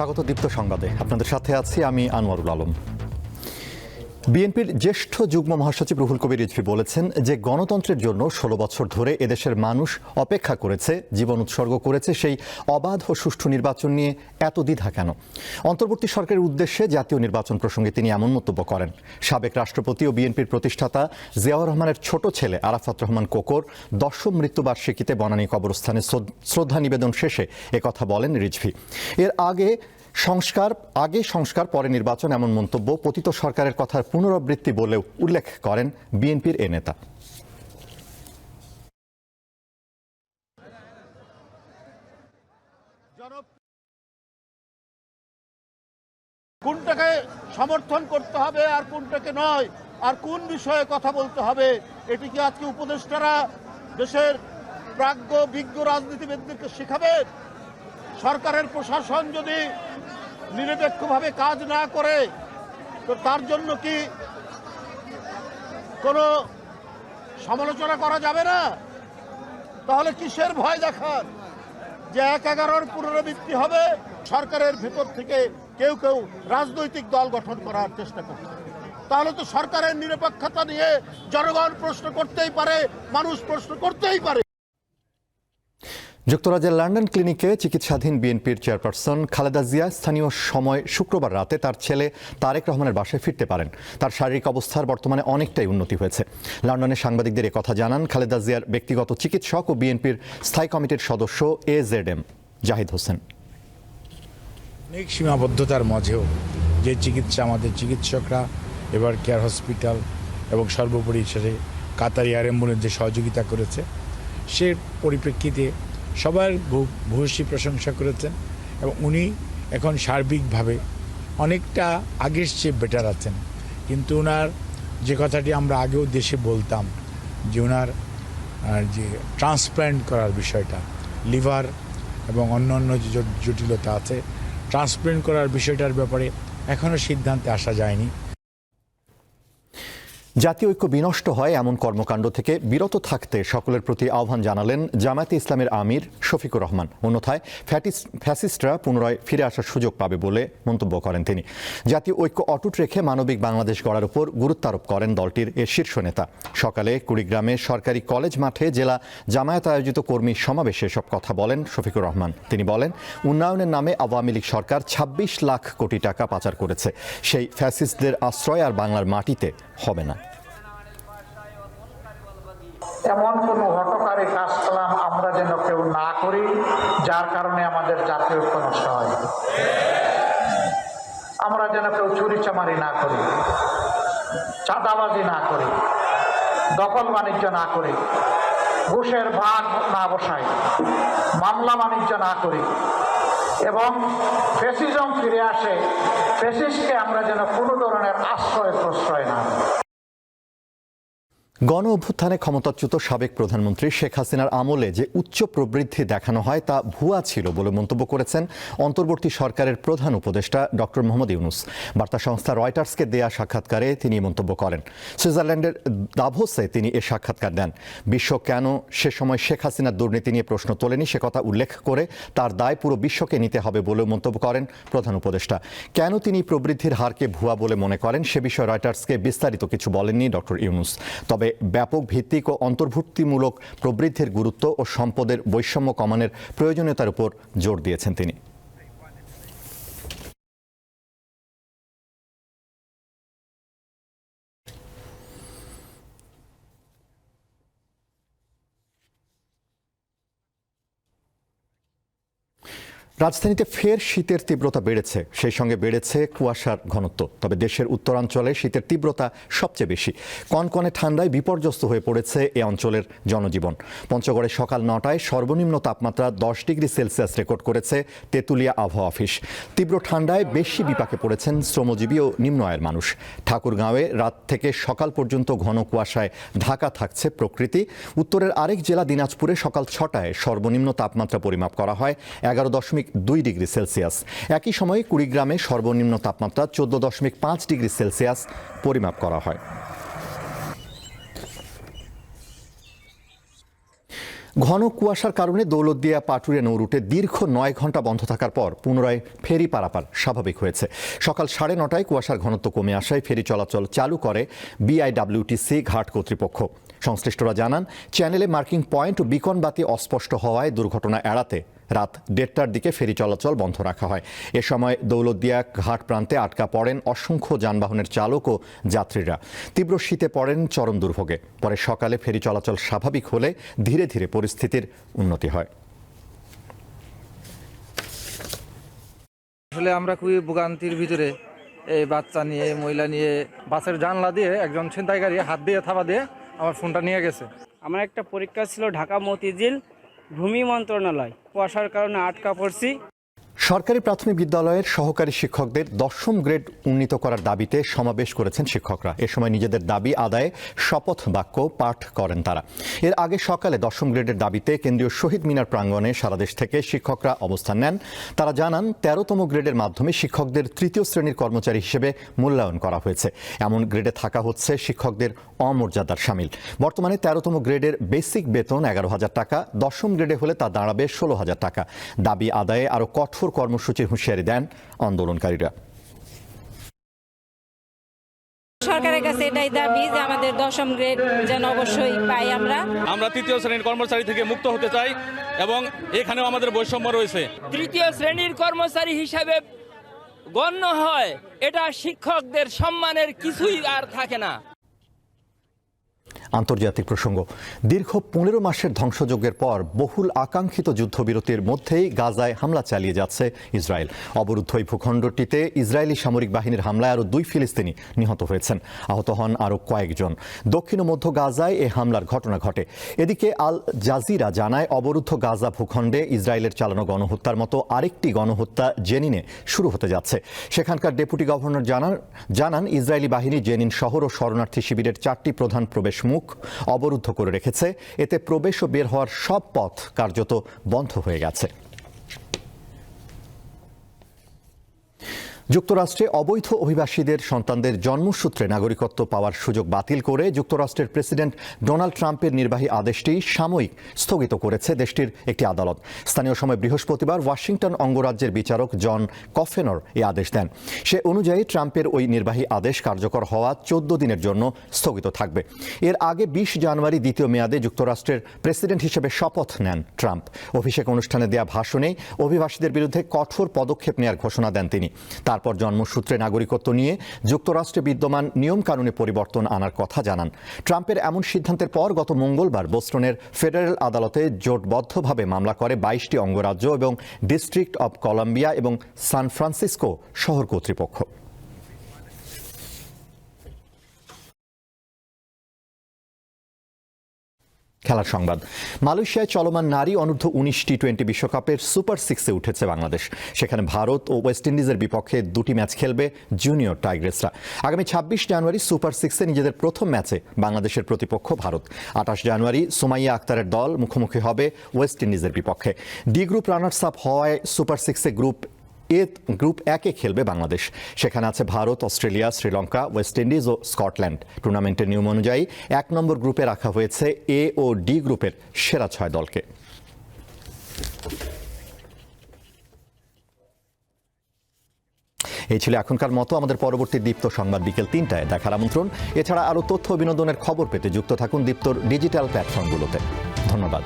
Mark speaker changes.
Speaker 1: স্বাগত দীপ্ত সংবাদে। আপনাদের সাথে আছি আমি আনোয়ারুল আলম। বিএনপির জ্যেষ্ঠ যুগ্ম মহাসচিব রুহুল কবির রিজভি বলেছেন যে গণতন্ত্রের জন্য ষোলো বছর ধরে এদেশের মানুষ অপেক্ষা করেছে, জীবন উৎসর্গ করেছে সেই অবাধ ও সুষ্ঠু নির্বাচন নিয়ে এত দ্বিধা কেন? অন্তর্বর্তী সরকারের উদ্দেশ্যে জাতীয় নির্বাচন প্রসঙ্গে তিনি এমন মন্তব্য করেন। সাবেক রাষ্ট্রপতি ও বিএনপির প্রতিষ্ঠাতা জিয়াউর রহমানের ছোট ছেলে আরাফাত রহমান কোকর দশম মৃত্যুবার্ষিকীতে বনানী কবরস্থানে শ্রদ্ধা নিবেদন শেষে একথা বলেন রিজভি। এর আগে সংস্কার, আগে সংস্কার, পরে নির্বাচন এমন মন্তব্য পতিত সরকারের কথার পুনরাবৃত্তি বলেও উল্লেখ করেন বিএনপির এ নেতা।
Speaker 2: কোনটাকে সমর্থন করতে হবে আর কোনটাকে নয়? আর কোন বিষয়ে কথা বলতে হবে? এটি কি আজকে উপদেষ্টারা দেশের প্রাজ্ঞ, বিজ্ঞ রাজনীতিবিদদেরকে শেখাবে? সরকারের প্রশাসন যদি নিরপেক্ষভাবে কাজ না করে, তো তার জন্য কি কোনো সমালোচনা করা যাবে না? তাহলে কিসের ভয় দেখান যে এক এগারোর পুনরাবৃত্তি হবে, সরকারের ভেতর থেকে কেউ কেউ রাজনৈতিক দল গঠন করার চেষ্টা করছে তাহলে তো সরকারের নিরপেক্ষতা নিয়ে জনগণ প্রশ্ন করতেই পারে, মানুষ প্রশ্ন করতেই পারে।
Speaker 1: যুক্তরাজ্যের লন্ডন ক্লিনিকে চিকিৎসাধীন বিএনপির চেয়ারপারসন খালেদা জিয়া স্থানীয় সময় শুক্রবার রাতে তার ছেলে তারেক রহমানের বাসায় ফিরতে পারেন। তার শারীরিক অবস্থার বর্তমানে অনেকটাই উন্নতি হয়েছে। লন্ডনে সাংবাদিকদের কথা জানান খালেদা জিয়ার ব্যক্তিগত চিকিৎসক ও বিএনপির স্থায়ী কমিটির সদস্য A Z M Zahid Hossain.
Speaker 3: অনেক সীমাবদ্ধতার মাঝেও যে চিকিৎসা আমাদের চিকিৎসকরা, এবার কেয়ার হসপিটাল এবং সর্বোপরি সেটা কাতার এয়ার অ্যাম্বুলেন্স যে সহযোগিতা করেছে, সে পরিপ্রেক্ষিতে সবার ভূয়সী প্রশংসা করেছেন এবং উনি এখন সার্বিকভাবে অনেকটা আগের চেয়ে বেটার আছেন। কিন্তু ওনার যে কথাটি আমরা আগেও দেশে বলতাম যে ওনার যে ট্রান্সপ্ল্যান্ট করার বিষয়টা, লিভার এবং অন্যান্য যে জটিলতা আছে ট্রান্সপ্ল্যান্ট করার বিষয়টার ব্যাপারে এখনও সিদ্ধান্তে আসা যায়নি।
Speaker 1: জাতীয় ঐক্য বিনষ্ট হয় এমন কর্মকাণ্ড থেকে বিরত থাকতে সকলের প্রতি আহ্বান জানালেন জামায়াতে ইসলামের আমির শফিকুর রহমান। অন্যথায় ফ্যাসিস্টরা পুনরায় ফিরে আসার সুযোগ পাবে বলে মন্তব্য করেন তিনি। জাতীয় ঐক্য অটুট রেখে মানবিক বাংলাদেশ গড়ার উপর গুরুত্ব আরোপ করেন দলটির এ শীর্ষ নেতা। সকালে কুড়িগ্রামে সরকারি কলেজ মাঠে জেলা জামায়াত আয়োজিত কর্মী সমাবেশে সব কথা বলেন শফিকুর রহমান। তিনি বলেন, উন্নয়নের নামে আওয়ামী লীগ সরকার ২৬ লাখ কোটি টাকা পাচার করেছে। সেই ফ্যাসিস্টদের আশ্রয় আর বাংলার মাটিতে হবে না।
Speaker 4: এমন কোনো হটকারী কাজ কালাম আমরা যেন কেউ না করি, যার কারণে আমাদের জাতীয় ঐক্য নষ্ট হয়। আমরা যেন কেউ চুরি চামারি না করি, চাঁদাবাজি না করি, দখল বাণিজ্য না করি, ঘুষের ভাগ না বসাই, মামলা বাণিজ্য না করি, এবং ফেসিজম ফিরে আসে, ফেসিসকে আমরা যেন কোনো ধরনের আশ্রয় প্রশ্রয় না
Speaker 1: গণ অভ্যুত্থানে ক্ষমতাচ্যুত সাবেক প্রধানমন্ত্রী শেখ হাসিনার আমলে যে উচ্চ প্রবৃদ্ধি দেখানো হয় তা ভুয়া ছিল বলে মন্তব্য করেছেন অন্তর্বর্তী সরকারের প্রধান উপদেষ্টা ডক্টর মোহাম্মদ ইউনুস। বার্তা সংস্থা রয়টার্সকে দেয়া সাক্ষাৎকারে তিনি মন্তব্য করেন। সুইজারল্যান্ডের দাভোসে তিনি এ সাক্ষাৎকার দেন। বিশ্ব কেন সে সময় শেখ হাসিনার দুর্নীতি নিয়ে প্রশ্ন তোলেনি সে কথা উল্লেখ করে তার দায় পুরো বিশ্বকে নিতে হবে বলেও মন্তব্য করেন প্রধান উপদেষ্টা। কেন তিনি প্রবৃদ্ধির হারকে ভুয়া বলে মনে করেন সে বিষয়ে রয়টার্সকে বিস্তারিত কিছু বলেননি ডক্টর ইউনুস। তবে ব্যাপক ভিত্তিক ও অন্তর্ভুক্তিমূলক প্রবৃদ্ধির গুরুত্ব ও সম্পদের বৈষম্য কমানোর প্রয়োজনীয়তার উপর জোর দিয়েছেন তিনি। রাজধানীতে ফের শীতের তীব্রতা বেড়েছে। সেই সঙ্গে বেড়েছে কুয়াশার ঘনত্ব। তবে দেশের উত্তরাঞ্চলে শীতের তীব্রতা সবচেয়ে বেশি। কনকনে ঠান্ডায় বিপর্যস্ত হয়ে পড়েছে এ অঞ্চলের জনজীবন। পঞ্চগড়ে সকাল নটায় সর্বনিম্ন তাপমাত্রা দশ ডিগ্রি সেলসিয়াস রেকর্ড করেছে তেঁতুলিয়া আবহাওয়া অফিস। তীব্র ঠান্ডায় বেশি বিপাকে পড়েছেন শ্রমজীবী ও নিম্ন আয়ের মানুষ। ঠাকুরগাঁওয়ে রাত থেকে সকাল পর্যন্ত ঘন কুয়াশায় ঢাকা থাকছে প্রকৃতি। উত্তরের আরেক জেলা দিনাজপুরে সকাল ছটায় সর্বনিম্ন তাপমাত্রা পরিমাপ করা হয়। এগারো দশমিক দুই ডিগ্রি সেলসিয়াস। একই সময়ে কুড়িগ্রামে সর্বনিম্ন তাপমাত্রা চোদ্দ দশমিক পাঁচ ডিগ্রি সেলসিয়াস পরিমাপ করা হয়। ঘন কুয়াশার কারণে দৌলতদিয়া পাটুরিয়া নৌরুটে দীর্ঘ নয় ঘণ্টা বন্ধ থাকার পর পুনরায় ফেরি পারাপার স্বাভাবিক হয়েছে। সকাল সাড়ে নটায় কুয়াশার ঘনত্ব কমে আসায় ফেরি চলাচল চালু করে বিআইডব্লিউটিসি ঘাট কর্তৃপক্ষ। সংশ্লিষ্টরা জানান, চ্যানেলে মার্কিং পয়েন্ট ও বিকন বাতি অস্পষ্ট হওয়ায় দুর্ঘটনা এড়াতে রাত দেড়টার দিকে ফেরি চলাচল বন্ধ রাখা হয়। এ সময় দৌলতদিয়া ঘাট প্রান্তে আটকা পড়েন অসংখ্য যানবাহনের চালক ও যাত্রীরা। তীব্র শীতে পড়েন চরম দুর্ভোগে। পরে সকালে ফেরি চলাচল স্বাভাবিক হলে ধীরে ধীরে পরিস্থিতির উন্নতি হয়।
Speaker 5: আসলে আমরা খুবই ভোগান্তির ভিতরে এই বাচ্চা নিয়ে মহিলা নিয়ে বাসের জানলা দিয়ে একজন ছিনতাইকারী হাত দিয়ে থাবা দিয়ে আমার ফোনটা নিয়ে গেছে।
Speaker 6: আমার একটা পরীক্ষা ছিল ঢাকা মতিঝিল ভূমি মন্ত্রণালয়। কুয়াশার কারণে আটকা পড়ছি।
Speaker 1: সরকারি প্রাথমিক বিদ্যালয়ের সহকারী শিক্ষকদের দশম গ্রেড উন্নীত করার দাবিতে সমাবেশ করেছেন শিক্ষকরা। এ সময় নিজেদের দাবি আদায়ে শপথ বাক্য পাঠ করেন তারা। এর আগে সকালে দশম গ্রেডের দাবিতে কেন্দ্রীয় শহীদ মিনার প্রাঙ্গণে সারা দেশ থেকে শিক্ষকরা অবস্থান নেন। তারা জানান, তেরোতম গ্রেডের মাধ্যমে শিক্ষকদের তৃতীয় শ্রেণির কর্মচারী হিসেবে মূল্যায়ন করা হয়েছে। এমন গ্রেডে থাকা হচ্ছে শিক্ষকদের অমর্যাদার সামিল। বর্তমানে তেরোতম গ্রেডের বেসিক বেতন এগারো হাজার টাকা, দশম গ্রেডে হলে তা দাঁড়াবে ষোলো হাজার টাকা। দাবি আদায়ে আরও কঠোর কর্মসূচির হুঁশিয়ারি দেন আন্দোলনকারীরা।
Speaker 7: সরকারের কাছে এটাই দাবি যে আমাদের দশম গ্রেড যেন অবশ্যই পাই আমরা।
Speaker 8: আমরা তৃতীয় শ্রেণির কর্মচারী থেকে মুক্ত হতে চাই এবং এখানেও আমাদের বৈষম্য রয়েছে।
Speaker 9: তৃতীয় শ্রেণির কর্মচারী হিসাবে গণ্য হয় এটা শিক্ষকদের সম্মানের কিছুই আর থাকে না।
Speaker 1: আন্তর্জাতিক প্রসঙ্গ। দীর্ঘ পনেরো মাসের ধ্বংসযজ্ঞের পর বহুল আকাঙ্ক্ষিত যুদ্ধবিরতির মধ্যেই গাজায় হামলা চালিয়ে যাচ্ছে ইসরায়েল। অবরুদ্ধ এই ভূখণ্ডটিতে ইসরায়েলি সামরিক বাহিনীর হামলায় আরও দুই ফিলিস্তিনি নিহত হয়েছেন। আহত হন আরও কয়েকজন। দক্ষিণ ও মধ্য গাজায় এ হামলার ঘটনা ঘটে। এদিকে আল জাজিরা জানায়, অবরুদ্ধ গাজা ভূখণ্ডে ইসরায়েলের চালানো গণহত্যার মতো আরেকটি গণহত্যা জেনিনে শুরু হতে যাচ্ছে। সেখানকার ডেপুটি গভর্নর জানান জানান ইসরায়েলি বাহিনী জেনিন শহর ও শরণার্থী শিবিরের চারটি প্রধান প্রবেশ মুখ অবরুদ্ধ করে রেখেছে। এতে প্রবেশ ও বের হওয়ার সব পথ কার্যত বন্ধ হয়ে গেছে। যুক্তরাষ্ট্রে অবৈধ অভিবাসীদের সন্তানদের জন্মসূত্রে নাগরিকত্ব পাওয়ার সুযোগ বাতিল করে যুক্তরাষ্ট্রের প্রেসিডেন্ট ডোনাল্ড ট্রাম্পের নির্বাহী আদেশটি সাময়িক স্থগিত করেছে দেশটির একটি আদালত। স্থানীয় সময় বৃহস্পতিবার ওয়াশিংটন অঙ্গরাজ্যের বিচারক জন কফেনর এই আদেশ দেন। সে অনুযায়ী ট্রাম্পের ওই নির্বাহী আদেশ কার্যকর হওয়া চোদ্দ দিনের জন্য স্থগিত থাকবে। এর আগে বিশ জানুয়ারি দ্বিতীয় মেয়াদে যুক্তরাষ্ট্রের প্রেসিডেন্ট হিসেবে শপথ নেন ট্রাম্প। অভিষেক অনুষ্ঠানে দেয়া ভাষণে অভিবাসীদের বিরুদ্ধে কঠোর পদক্ষেপ নেওয়ার ঘোষণা দেন তিনি। তারপর জন্মসূত্রে নাগরিকত্ব নিয়ে যুক্তরাষ্ট্রে বিদ্যমান নিয়মকানুনে পরিবর্তন আনার কথা জানান। ট্রাম্পের এমন সিদ্ধান্তের পর গত মঙ্গলবার বোস্টনের ফেডারেল আদালতে জোটবদ্ধভাবে মামলা করে বাইশটি অঙ্গরাজ্য এবং ডিস্ট্রিক্ট অব কলম্বিয়া এবং সান ফ্রান্সিসকো শহর কর্তৃপক্ষ। খেলার সংবাদ। মালয়েশিয়ায় চলমান নারী অনূর্ধ্ব উনিশ টি টোয়েন্টি বিশ্বকাপের সুপার সিক্সে উঠেছে বাংলাদেশ। সেখানে ভারত ও ওয়েস্ট ইন্ডিজের বিপক্ষে দুটি ম্যাচ খেলবে জুনিয়র টাইগ্রেসরা। আগামী ছাব্বিশ জানুয়ারি সুপার সিক্সে নিজেদের প্রথম ম্যাচে বাংলাদেশের প্রতিপক্ষ ভারত। আঠাশ জানুয়ারি সুমাইয়া আক্তারের দল মুখোমুখি হবে ওয়েস্ট ইন্ডিজের বিপক্ষে। ডি গ্রুপ রানার্স আপ হওয়ায় সুপার সিক্সে গ্রুপ এ গ্রুপ একে খেলবে বাংলাদেশ। সেখানে আছে Bharat, Australia, Sri Lanka, West Indies ও স্কটল্যান্ড। টুর্নামেন্টের নিয়ম অনুযায়ী এক নম্বর গ্রুপে রাখা হয়েছে এ ও ডি গ্রুপের সেরা ছয় দলকে। এই ছিল এখনকার মতো। আমাদের পরবর্তী দীপ্ত সংবাদ বিকেল তিনটায় দেখার আমন্ত্রণ। এছাড়া আরও তথ্য বিনোদনের খবর পেতে যুক্ত থাকুন দীপ্তর ডিজিটাল প্ল্যাটফর্মগুলোতে। ধন্যবাদ।